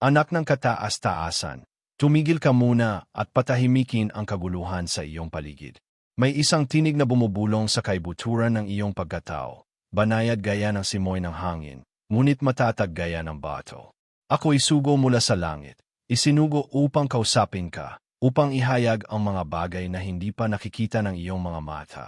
Anak ng kataas-taasan, tumigil ka muna at patahimikin ang kaguluhan sa iyong paligid. May isang tinig na bumubulong sa kaibuturan ng iyong pagkatao, banayad gaya ng simoy ng hangin, ngunit matatag gaya ng bato. Ako'y sugo mula sa langit, isinugo upang kausapin ka, upang ihayag ang mga bagay na hindi pa nakikita ng iyong mga mata,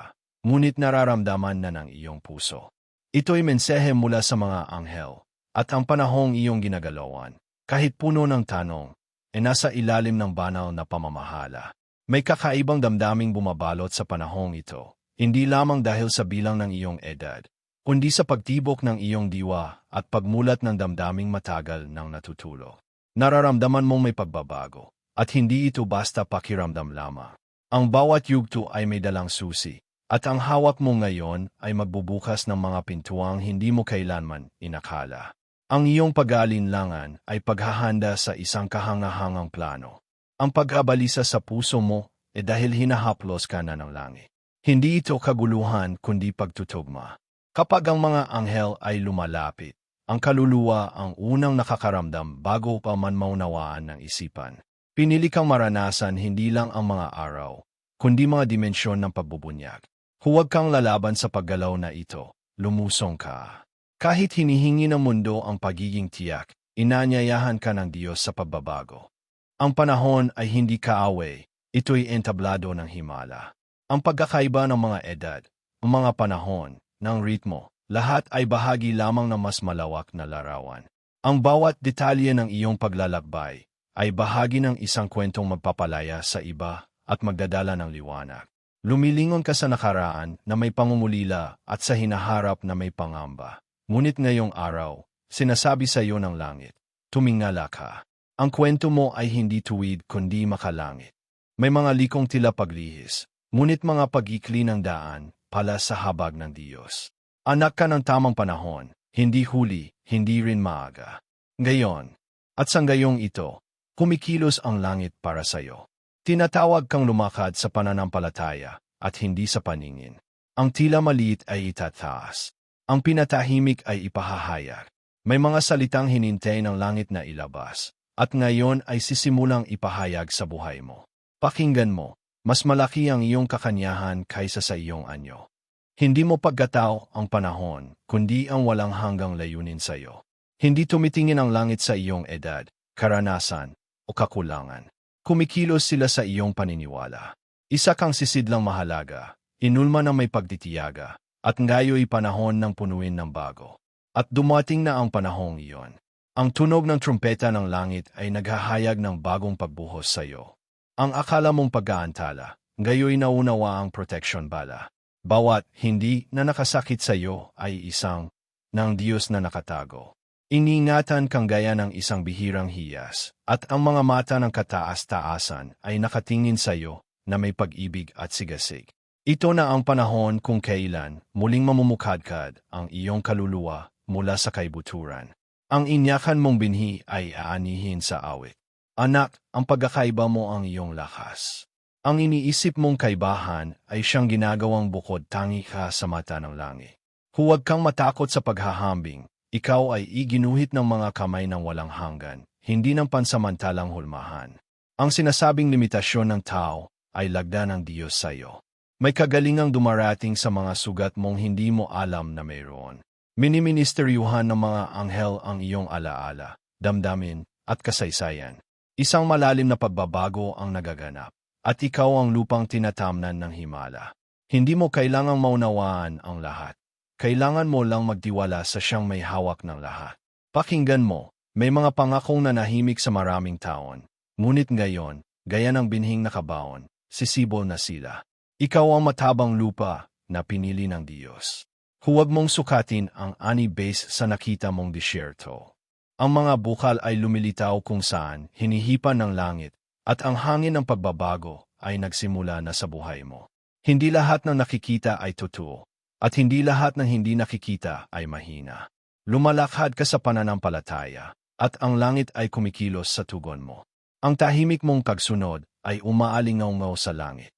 ngunit nararamdaman na ng iyong puso. Ito'y mensahe mula sa mga anghel, at ang panahong iyong ginagalawan, kahit puno ng tanong, e nasa ilalim ng banal na pamamahala. May kakaibang damdaming bumabalot sa panahong ito, hindi lamang dahil sa bilang ng iyong edad, kundi sa pagtibok ng iyong diwa at pagmulat ng damdaming matagal ng natutulog. Nararamdaman mong may pagbabago, at hindi ito basta pakiramdam lamang. Ang bawat yugto ay may dalang susi, at ang hawak mo ngayon ay magbubukas ng mga pintuang hindi mo kailanman inakala. Ang iyong pag-aalinlangan ay paghahanda sa isang kahangahangang plano. Ang pag-abalisa sa puso mo ay dahil hinahaplos ka na ng langit. Hindi ito kaguluhan kundi pagtutugma. Kapag ang mga anghel ay lumalapit, ang kaluluwa ang unang nakakaramdam bago pa man maunawaan ng isipan. Pinili kang maranasan hindi lang ang mga araw, kundi mga dimensyon ng pagbubunyag. Huwag kang lalaban sa paggalaw na ito. Lumusong ka. Kahit hinihingi ng mundo ang pagiging tiyak, inanyayahan ka ng Diyos sa pagbabago. Ang panahon ay hindi kaaway, ito'y entablado ng himala. Ang pagkakaiba ng mga edad, ang mga panahon, ng ritmo, lahat ay bahagi lamang ng mas malawak na larawan. Ang bawat detalye ng iyong paglalakbay ay bahagi ng isang kwentong magpapalaya sa iba at magdadala ng liwanag. Lumilingon ka sa nakaraan na may pangumulila at sa hinaharap na may pangamba. Ngunit ngayong araw, sinasabi sa iyo ng langit, tumingala ka. Ang kwento mo ay hindi tuwid kundi makalangit. May mga likong tila paglihis, ngunit mga pag-ikli ng daan pala sa habag ng Diyos. Anak ka ng tamang panahon, hindi huli, hindi rin maaga. Ngayon, at sa gayong ito, kumikilos ang langit para sa iyo. Tinatawag kang lumakad sa pananampalataya at hindi sa paningin. Ang tila maliit ay itataas. Ang pinatahimik ay ipahahayag. May mga salitang hinintay ng langit na ilabas, at ngayon ay sisimulang ipahayag sa buhay mo. Pakinggan mo, mas malaki ang iyong kakanyahan kaysa sa iyong anyo. Hindi mo pagkatao ang panahon, kundi ang walang hanggang layunin sa iyo. Hindi tumitingin ang langit sa iyong edad, karanasan, o kakulangan. Kumikilos sila sa iyong paniniwala. Isa kang sisidlang mahalaga, inulma ng may pagtitiyaga, at ngayo'y panahon ng punuin ng bago. At dumating na ang panahong iyon. Ang tunog ng trumpeta ng langit ay naghahayag ng bagong pagbuhos sa iyo. Ang akala mong pag-aantala, ngayo'y naunawa ang protection bala. Bawat hindi na nakasakit sa iyo ay isang ng Diyos na nakatago. Iningatan kang gaya ng isang bihirang hiyas, at ang mga mata ng kataas-taasan ay nakatingin sa iyo na may pag-ibig at sigasig. Ito na ang panahon kung kailan muling mamumukadkad ang iyong kaluluwa mula sa kaibuturan. Ang inyakan mong binhi ay aanihin sa awit. Anak, ang pagkakaiba mo ang iyong lakas. Ang iniisip mong kaibahan ay siyang ginagawang bukod tangi ka sa mata ng langit. Huwag kang matakot sa paghahambing, ikaw ay iginuhit ng mga kamay ng walang hanggan, hindi ng pansamantalang hulmahan. Ang sinasabing limitasyon ng tao ay lagda ng Diyos sa iyo. May kagalingang dumarating sa mga sugat mong hindi mo alam na mayroon. Miniministeryuhan ng mga anghel ang iyong alaala, damdamin, at kasaysayan. Isang malalim na pagbabago ang nagaganap, at ikaw ang lupang tinatamnan ng himala. Hindi mo kailangang maunawaan ang lahat. Kailangan mo lang magtiwala sa siyang may hawak ng lahat. Pakinggan mo, may mga pangakong nanahimik sa maraming taon. Ngunit ngayon, gaya ng binhing nakabaon, sisibol na sila. Ikaw ang matabang lupa na pinili ng Diyos. Huwag mong sukatin ang ani base sa nakita mong disyerto. Ang mga bukal ay lumilitaw kung saan hinihipan ng langit at ang hangin ng pagbabago ay nagsimula na sa buhay mo. Hindi lahat ng nakikita ay totoo, at hindi lahat ng hindi nakikita ay mahina. Lumalakad ka sa pananampalataya, at ang langit ay kumikilos sa tugon mo. Ang tahimik mong kagsunod ay umaalingaw sa langit.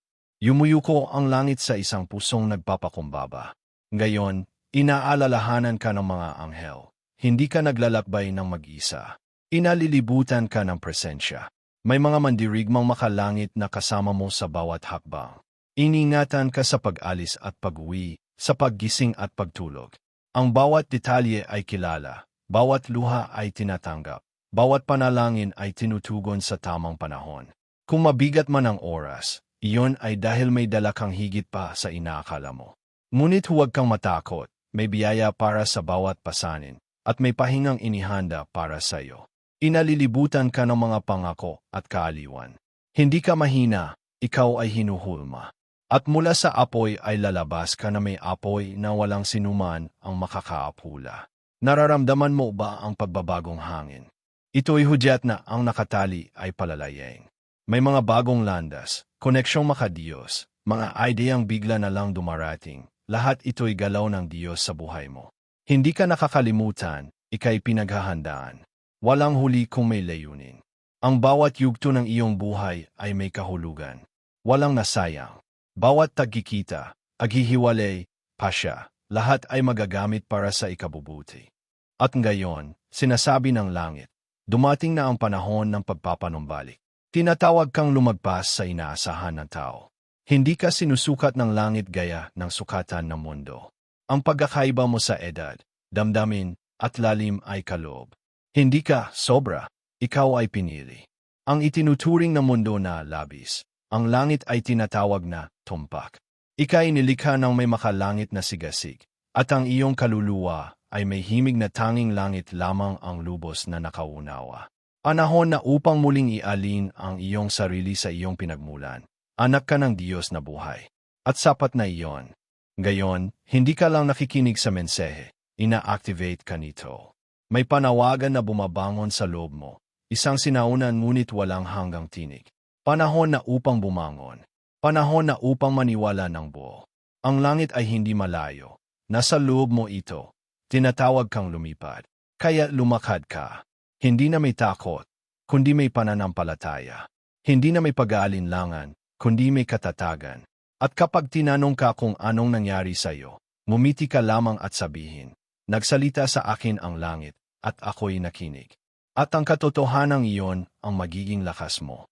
Yumuyuko ang langit sa isang pusong nagpapakumbaba. Ngayon, inaalalahanan ka ng mga anghel. Hindi ka naglalakbay ng mag-isa. Inalilibutan ka ng presensya. May mga mandirigmang makalangit na kasama mo sa bawat hakbang. Iningatan ka sa pag-alis at pag-uwi, sa paggising at pagtulog. Ang bawat detalye ay kilala, bawat luha ay tinatanggap, bawat panalangin ay tinutugon sa tamang panahon. Kung mabigat man ang oras, iyon ay dahil may dala kang higit pa sa inaakala mo. Ngunit huwag kang matakot, may biyaya para sa bawat pasanin, at may pahingang inihanda para sa iyo. Inalilibutan ka ng mga pangako at kaaliwan. Hindi ka mahina, ikaw ay hinuhulma. At mula sa apoy ay lalabas ka na may apoy na walang sinuman ang makakaapula. Nararamdaman mo ba ang pagbabagong hangin? Ito'y hudyat na ang nakatali ay palalayeng. May mga bagong landas, koneksyong makadiyos, mga ideyang bigla na lang dumarating. Lahat ito'y galaw ng Diyos sa buhay mo. Hindi ka nakakalimutan, ikay pinaghahandaan. Walang huli kung may layunin. Ang bawat yugto ng iyong buhay ay may kahulugan. Walang nasayang. Bawat tagkikita, aghihiwalay, pasya, lahat ay magagamit para sa ikabubuti. At ngayon, sinasabi ng langit, dumating na ang panahon ng pagpapanumbalik. Tinatawag kang lumagpas sa inaasahan ng tao. Hindi ka sinusukat ng langit gaya ng sukatan ng mundo. Ang pagkakaiba mo sa edad, damdamin, at lalim ay kaloob. Hindi ka sobra, ikaw ay pinili. Ang itinuturing ng mundo na labis, ang langit ay tinatawag na tumpak. Ika'y nilikha ng may makalangit na sigasig, at ang iyong kaluluwa ay may himig na tanging langit lamang ang lubos na nakaunawa. Panahon na upang muling ialin ang iyong sarili sa iyong pinagmulan. Anak ka ng Diyos na buhay. At sapat na iyon. Gayon, hindi ka lang nakikinig sa mensehe, ina-activate ka nito. May panawagan na bumabangon sa loob mo, isang sinaunan ngunit walang hanggang tinig. Panahon na upang bumangon. Panahon na upang maniwala ng buo. Ang langit ay hindi malayo. Nasa loob mo ito. Tinatawag kang lumipad. Kaya lumakad ka. Hindi na may takot, kundi may pananampalataya. Hindi na may pag-aalinlangan, kundi may katatagan. At kapag tinanong ka kung anong nangyari sa iyo, mumiti ka lamang at sabihin, Nagsalita sa akin ang langit, at ako'y nakinig. At ang katotohanan iyon ang magiging lakas mo.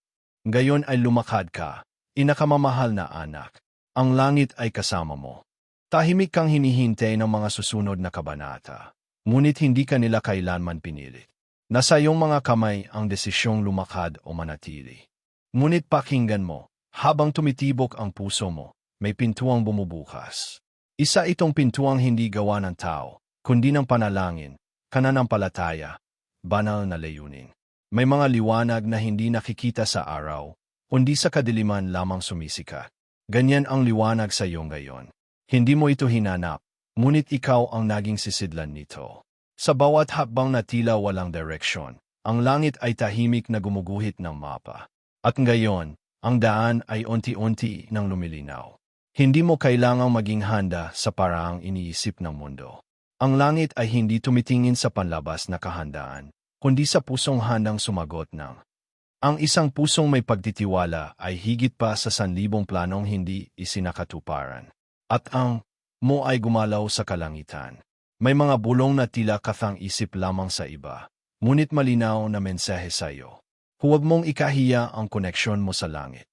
Gayon ay lumakad ka, inakamamahal na anak. Ang langit ay kasama mo. Tahimik kang hinihintay ng mga susunod na kabanata. Ngunit hindi ka nila kailanman pinilit. Nasa iyong mga kamay ang desisyong lumakad o manatili. Ngunit pakinggan mo, habang tumitibok ang puso mo, may pintuang bumubukas. Isa itong pintuang hindi gawa ng tao, kundi ng panalangin, pananampalataya, banal na layunin. May mga liwanag na hindi nakikita sa araw, kundi sa kadiliman lamang sumisika. Ganyan ang liwanag sa iyo ngayon. Hindi mo ito hinanap, ngunit ikaw ang naging sisidlan nito. Sa bawat hakbang na tila walang direksyon, ang langit ay tahimik na gumuguhit ng mapa. At ngayon, ang daan ay unti-unti nang lumilinaw. Hindi mo kailangang maging handa sa paraang iniisip ng mundo. Ang langit ay hindi tumitingin sa panlabas na kahandaan, kundi sa pusong handang sumagot ng. Ang isang pusong may pagtitiwala ay higit pa sa sanlibong planong hindi isinakatuparan. At ang mo ay gumalaw sa kalangitan. May mga bulong na tila kathang isip lamang sa iba, ngunit malinaw na mensahe sa iyo. Huwag mong ikahiya ang koneksyon mo sa langit.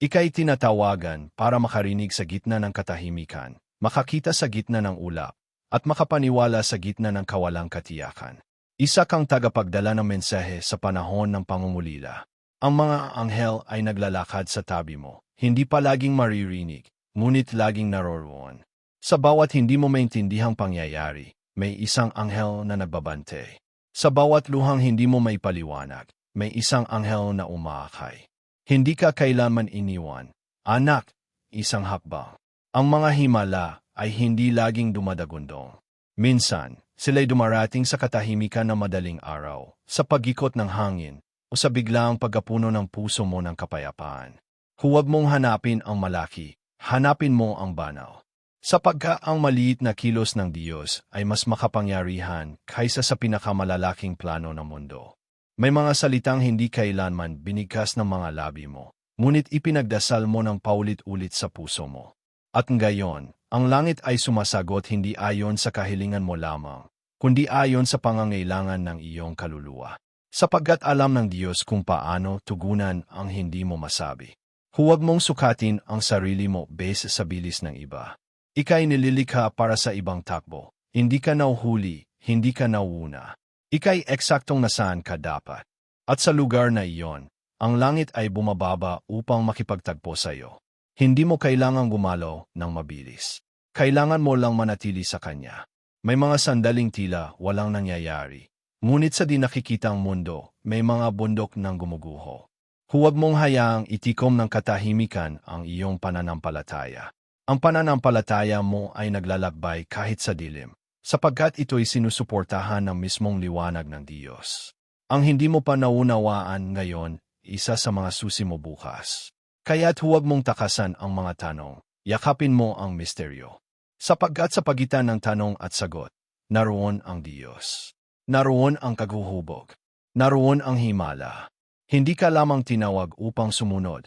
Ika'y tinatawagan para makarinig sa gitna ng katahimikan, makakita sa gitna ng ulap, at makapaniwala sa gitna ng kawalang katiyakan. Isa kang tagapagdala ng mensahe sa panahon ng pangungulila. Ang mga anghel ay naglalakad sa tabi mo, hindi pa laging maririnig, ngunit laging naroroon. Sa bawat hindi mo maintindihang pangyayari, may isang anghel na nagbabante. Sa bawat luhang hindi mo may paliwanag, may isang anghel na umaakay. Hindi ka kailanman iniwan. Anak, isang hakbang. Ang mga himala ay hindi laging dumadagundong. Minsan, sila'y dumarating sa katahimikan ng madaling araw, sa pagikot ng hangin, o sa biglaang pagkapuno ng puso mo ng kapayapaan. Huwag mong hanapin ang malaki, hanapin mo ang banal. Sapagka ang maliit na kilos ng Diyos ay mas makapangyarihan kaysa sa pinakamalalaking plano ng mundo. May mga salitang hindi kailanman binigkas ng mga labi mo, ngunit ipinagdasal mo ng paulit-ulit sa puso mo. At ngayon, ang langit ay sumasagot hindi ayon sa kahilingan mo lamang, kundi ayon sa pangangailangan ng iyong kaluluwa. sapagkat alam ng Diyos kung paano tugunan ang hindi mo masabi. Huwag mong sukatin ang sarili mo base sa bilis ng iba. Ika'y nililikha para sa ibang takbo. Hindi ka nauhuli, hindi ka nauuna. Ika'y eksaktong nasaan ka dapat. At sa lugar na iyon, ang langit ay bumababa upang makipagtagpo sa iyo. Hindi mo kailangang gumalaw ng mabilis. Kailangan mo lang manatili sa Kanya. May mga sandaling tila walang nangyayari. Ngunit sa di nakikitang mundo, may mga bundok ng gumuguho. Huwag mong hayaang itikom ng katahimikan ang iyong pananampalataya. Ang pananampalataya mo ay naglalakbay kahit sa dilim, sapagkat ito'y sinusuportahan ng mismong liwanag ng Diyos. Ang hindi mo pa naunawaan ngayon isa sa mga susi mo bukas. Kaya't huwag mong takasan ang mga tanong, yakapin mo ang misteryo. Sapagkat sa pagitan ng tanong at sagot, naroon ang Diyos. Naroon ang kaguhubog. Naroon ang himala. Hindi ka lamang tinawag upang sumunod.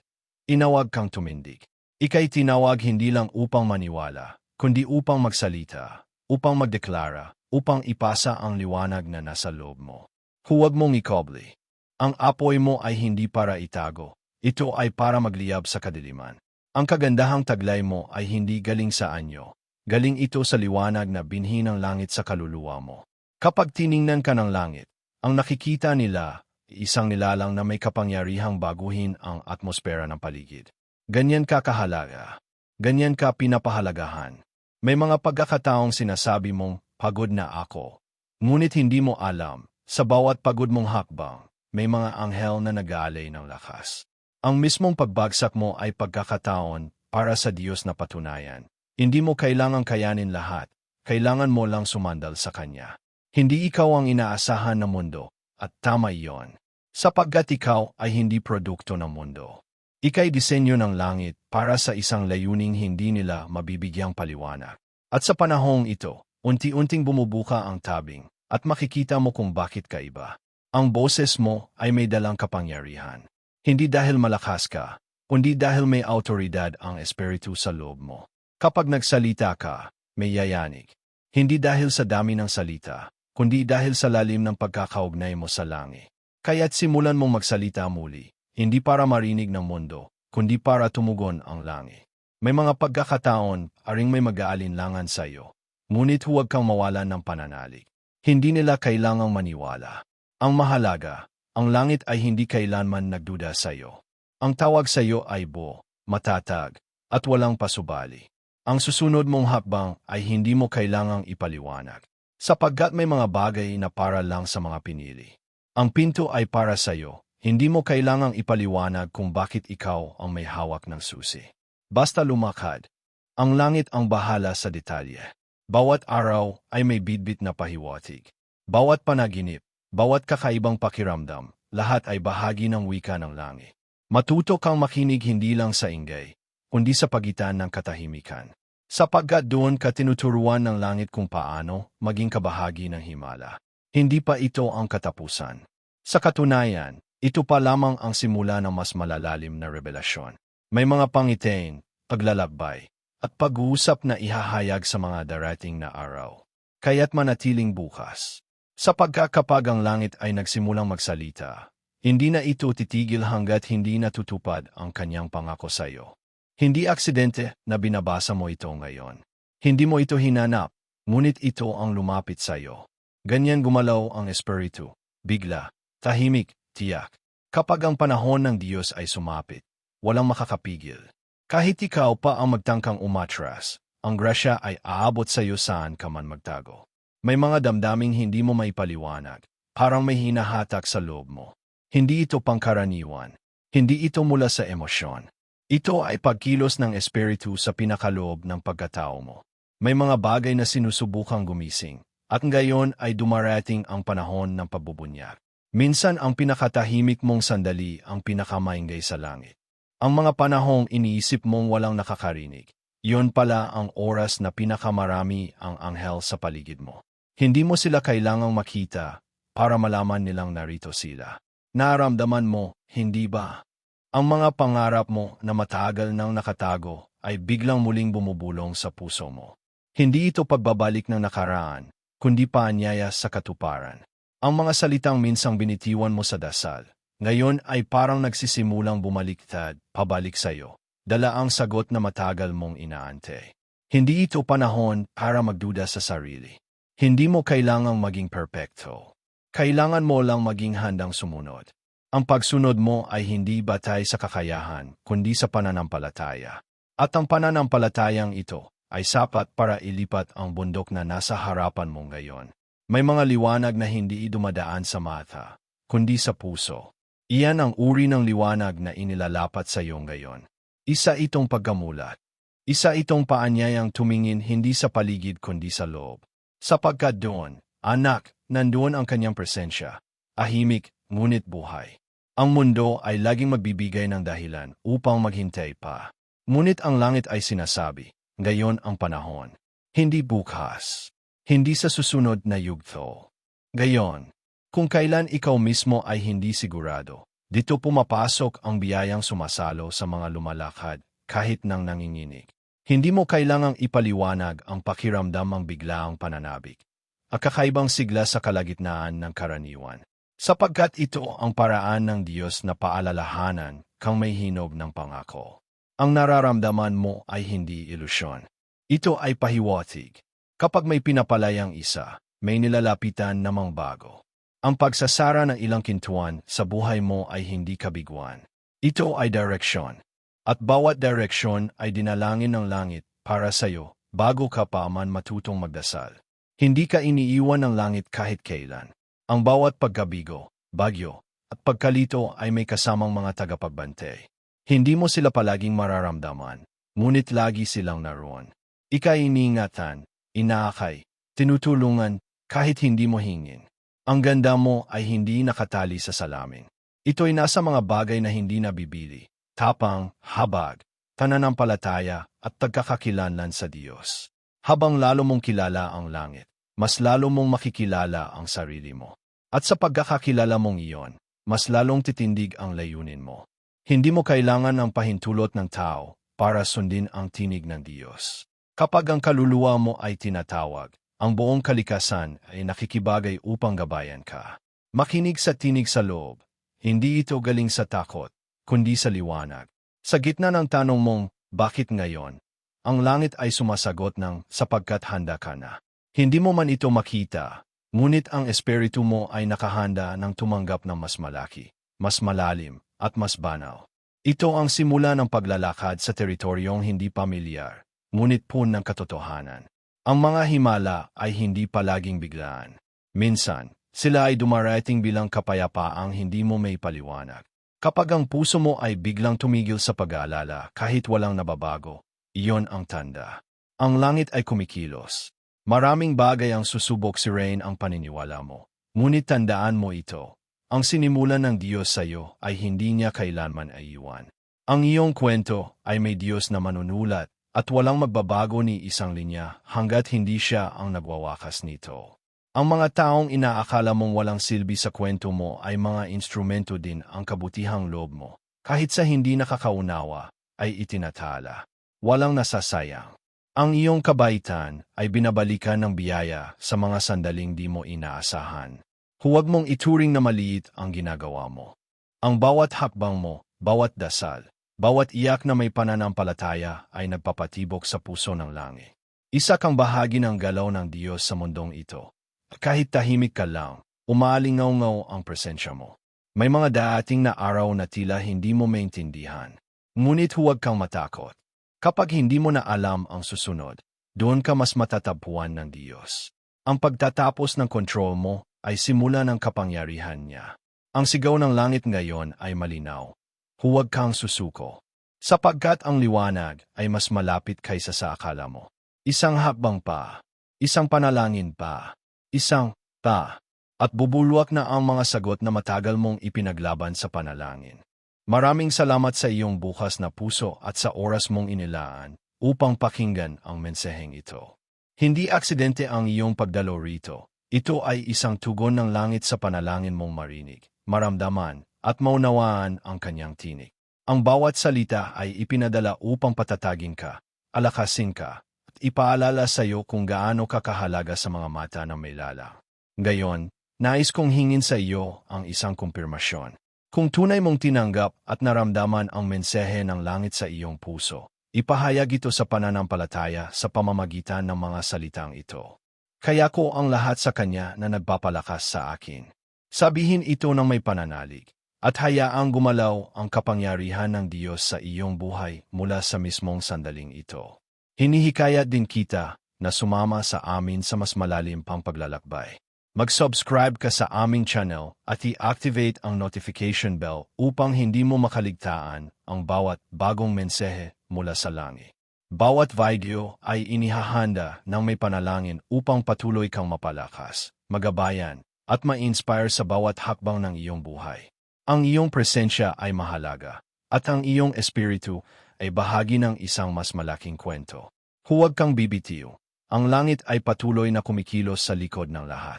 Inawag kang tumindig. Ika'y tinawag hindi lang upang maniwala, kundi upang magsalita, upang magdeklara, upang ipasa ang liwanag na nasa loob mo. Huwag mong ikobli. Ang apoy mo ay hindi para itago. Ito ay para magliyab sa kadiliman. Ang kagandahang taglay mo ay hindi galing sa anyo. Galing ito sa liwanag na binhi ng langit sa kaluluwa mo. Kapag tiningnan ka ng langit, ang nakikita nila, isang nilalang na may kapangyarihang baguhin ang atmosfera ng paligid. Ganyan ka kahalaga. Ganyan ka pinapahalagahan. May mga pagkakataong sinasabi mong, pagod na ako. Ngunit hindi mo alam, sa bawat pagod mong hakbang, may mga anghel na nag-aalay ng lakas. Ang mismong pagbagsak mo ay pagkakataon para sa Diyos na patunayan. Hindi mo kailangang kayanin lahat, kailangan mo lang sumandal sa Kanya. Hindi ikaw ang inaasahan ng mundo, at tama iyon. Sapagkat ikaw ay hindi produkto ng mundo. Ika'y disenyo ng langit para sa isang layuning hindi nila mabibigyang paliwanag. At sa panahong ito, unti-unting bumubuka ang tabing, at makikita mo kung bakit ka iba. Ang boses mo ay may dalang kapangyarihan. Hindi dahil malakas ka, kundi dahil may autoridad ang espiritu sa loob mo. Kapag nagsalita ka, may yayanig. Hindi dahil sa dami ng salita, kundi dahil sa lalim ng pagkakaugnay mo sa langit. Kaya't simulan mong magsalita muli, hindi para marinig ng mundo, kundi para tumugon ang langit. May mga pagkakataon, aring may mag-aalinlangan sa iyo. Ngunit huwag kang mawalan ng pananalig. Hindi nila kailangang maniwala. Ang mahalaga, ang langit ay hindi kailanman nagduda sa iyo. Ang tawag sa iyo ay bo, matatag, at walang pasubali. Ang susunod mong hakbang ay hindi mo kailangang ipaliwanag, sapagkat may mga bagay na para lang sa mga pinili. Ang pinto ay para sa iyo, hindi mo kailangang ipaliwanag kung bakit ikaw ang may hawak ng susi. Basta lumakad. Ang langit ang bahala sa detalye. Bawat araw ay may bidbit na pahiwatig. Bawat panaginip, bawat kakaibang pakiramdam, lahat ay bahagi ng wika ng langit. Matuto kang makinig hindi lang sa ingay, kundi sa pagitan ng katahimikan. Sapagkat doon ka tinuturuan ng langit kung paano maging kabahagi ng himala. Hindi pa ito ang katapusan. Sa katunayan, ito pa lamang ang simula ng mas malalalim na revelasyon. May mga pangitain, paglalakbay, at pag-uusap na ihahayag sa mga darating na araw. Kaya't manatiling bukas. Sapagkat kapag ang langit ay nagsimulang magsalita, hindi na ito titigil hanggat hindi natutupad ang kanyang pangako sa iyo. Hindi aksidente na binabasa mo ito ngayon. Hindi mo ito hinanap, ngunit ito ang lumapit sa iyo. Ganyan gumalaw ang espiritu, bigla, tahimik, tiyak. Kapag ang panahon ng Diyos ay sumapit, walang makakapigil. Kahit ikaw pa ang magtangkang umatras, ang grasya ay aabot sa iyo saan ka man magtago. May mga damdaming hindi mo maipaliwanag, parang may hinahatak sa loob mo. Hindi ito pangkaraniwan. Hindi ito mula sa emosyon. Ito ay pagkilos ng espiritu sa pinakaloob ng pagkatao mo. May mga bagay na sinusubukang gumising, at ngayon ay dumarating ang panahon ng pagbubunyag. Minsan ang pinakatahimik mong sandali ang pinakamaingay sa langit. Ang mga panahong iniisip mong walang nakakarinig, iyon pala ang oras na pinakamarami ang anghel sa paligid mo. Hindi mo sila kailangang makita para malaman nilang narito sila. Naramdaman mo, hindi ba? Ang mga pangarap mo na matagal nang nakatago ay biglang muling bumubulong sa puso mo. Hindi ito pagbabalik ng nakaraan, kundi paanyaya sa katuparan. Ang mga salitang minsang binitiwan mo sa dasal, ngayon ay parang nagsisimulang bumaliktad, pabalik sa'yo. Dala ang sagot na matagal mong inaante. Hindi ito panahon para magduda sa sarili. Hindi mo kailangang maging perpekto. Kailangan mo lang maging handang sumunod. Ang pagsunod mo ay hindi batay sa kakayahan, kundi sa pananampalataya. At ang pananampalatayang ito ay sapat para ilipat ang bundok na nasa harapan mo ngayon. May mga liwanag na hindi dumadaan sa mata, kundi sa puso. Iyan ang uri ng liwanag na inilalapat sa iyo ngayon. Isa itong pagkamulat. Isa itong paanyayang tumingin hindi sa paligid kundi sa loob. Sapagkat doon, anak, nandoon ang kanyang presensya. Ahimik, ngunit buhay. Ang mundo ay laging magbibigay ng dahilan upang maghintay pa. Ngunit ang langit ay sinasabi, ngayon ang panahon. Hindi bukas. Hindi sa susunod na yugto. Gayon, kung kailan ikaw mismo ay hindi sigurado, dito pumapasok ang biyayang sumasalo sa mga lumalakad kahit nang nanginginig. Hindi mo kailangang ipaliwanag ang pakiramdam ang biglaang pananabik. Ang kakaibang sigla sa kalagitnaan ng karaniwan. Sapagkat ito ang paraan ng Diyos na paalalahanan kang may hinog ng pangako. Ang nararamdaman mo ay hindi ilusyon. Ito ay pahiwatig. Kapag may pinapalayang isa, may nilalapitan namang bago. Ang pagsasara ng ilang kintuan sa buhay mo ay hindi kabiguan. Ito ay direksyon. At bawat direksyon ay dinalangin ng langit para sa iyo bago ka pa man matutong magdasal. Hindi ka iniiwan ng langit kahit kailan. Ang bawat pagkabigo, bagyo, at pagkalito ay may kasamang mga tagapagbante. Hindi mo sila palaging mararamdaman, ngunit lagi silang naroon. Ikainingatan, inaakay, tinutulungan, kahit hindi mo hingin. Ang ganda mo ay hindi nakatali sa salamin. Ito'y nasa mga bagay na hindi nabibili, tapang, habag, pananampalataya at tagkakakilanlan sa Diyos. Habang lalo mong kilala ang langit, mas lalo mong makikilala ang sarili mo. At sa pagkakakilala mong iyon, mas lalong titindig ang layunin mo. Hindi mo kailangan ng pahintulot ng tao para sundin ang tinig ng Diyos. Kapag ang kaluluwa mo ay tinatawag, ang buong kalikasan ay nakikibagay upang gabayan ka. Makinig sa tinig sa loob. Hindi ito galing sa takot, kundi sa liwanag. Sa gitna ng tanong mong, bakit ngayon? Ang langit ay sumasagot ng, sapagkat handa ka na. Hindi mo man ito makita, ngunit ang espiritu mo ay nakahanda ng tumanggap ng mas malaki, mas malalim, at mas banal. Ito ang simula ng paglalakad sa teritoryong hindi pamilyar, ngunit pun ng katotohanan. Ang mga himala ay hindi palaging biglaan. Minsan, sila ay dumarating bilang kapayapaang hindi mo may paliwanag. Kapag ang puso mo ay biglang tumigil sa pag-aalala kahit walang nababago, iyon ang tanda. Ang langit ay kumikilos. Maraming bagay ang susubok si Rain ang paniniwala mo. Ngunit tandaan mo ito. Ang sinimulan ng Diyos sa iyo ay hindi niya kailanman ay iwan. Ang iyong kwento ay may Diyos na manunulat at walang magbabago ni isang linya hanggat hindi siya ang nagwawakas nito. Ang mga taong inaakala mong walang silbi sa kwento mo ay mga instrumento din ang kabutihang loob mo. Kahit sa hindi nakakaunawa, ay itinatala. Walang nasasayang. Ang iyong kabaitan ay binabalikan ng biyaya sa mga sandaling di mo inaasahan. Huwag mong ituring na maliit ang ginagawa mo. Ang bawat hakbang mo, bawat dasal, bawat iyak na may pananampalataya ay nagpapatibok sa puso ng langit. Isa kang bahagi ng galaw ng Diyos sa mundong ito. Kahit tahimik ka lang, umalingaw-ngaw ang presensya mo. May mga daating na araw na tila hindi mo maintindihan. Ngunit huwag kang matakot. Kapag hindi mo na alam ang susunod, doon ka mas matatapuan ng Diyos. Ang pagtatapos ng kontrol mo ay simula ng kapangyarihan niya. Ang sigaw ng langit ngayon ay malinaw. Huwag kang susuko, sapagkat ang liwanag ay mas malapit kaysa sa akala mo. Isang hakbang pa, isang panalangin pa, isang ta, at bubulwak na ang mga sagot na matagal mong ipinaglaban sa panalangin. Maraming salamat sa iyong bukas na puso at sa oras mong inilaan upang pakinggan ang mensaheng ito. Hindi aksidente ang iyong pagdalo rito. Ito ay isang tugon ng langit sa panalangin mong marinig, maramdaman, at maunawaan ang kanyang tinig. Ang bawat salita ay ipinadala upang patatagin ka, alakasin ka, at ipaalala sa iyo kung gaano ka kahalaga sa mga mata ng may lala. Gayon, Nais kong hingin sa iyo ang isang kumpirmasyon. Kung tunay mong tinanggap at naramdaman ang mensahe ng langit sa iyong puso, ipahayag ito sa pananampalataya sa pamamagitan ng mga salitang ito. Kaya ko ang lahat sa Kanya na nagpapalakas sa akin. Sabihin ito ng may pananalig, at hayaang gumalaw ang kapangyarihan ng Diyos sa iyong buhay mula sa mismong sandaling ito. Hinihikayat din kita na sumama sa amin sa mas malalim pang paglalakbay. Mag-subscribe ka sa aming channel at i-activate ang notification bell upang hindi mo makaligtaan ang bawat bagong mensahe mula sa langit. Bawat video ay inihahanda ng may panalangin upang patuloy kang mapalakas, magabayan, at ma-inspire sa bawat hakbang ng iyong buhay. Ang iyong presensya ay mahalaga, at ang iyong espiritu ay bahagi ng isang mas malaking kwento. Huwag kang bibitiw. Ang langit ay patuloy na kumikilos sa likod ng lahat.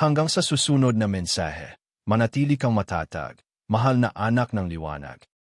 Hanggang sa susunod na mensahe, manatili kang matatag, mahal na anak ng liwanag.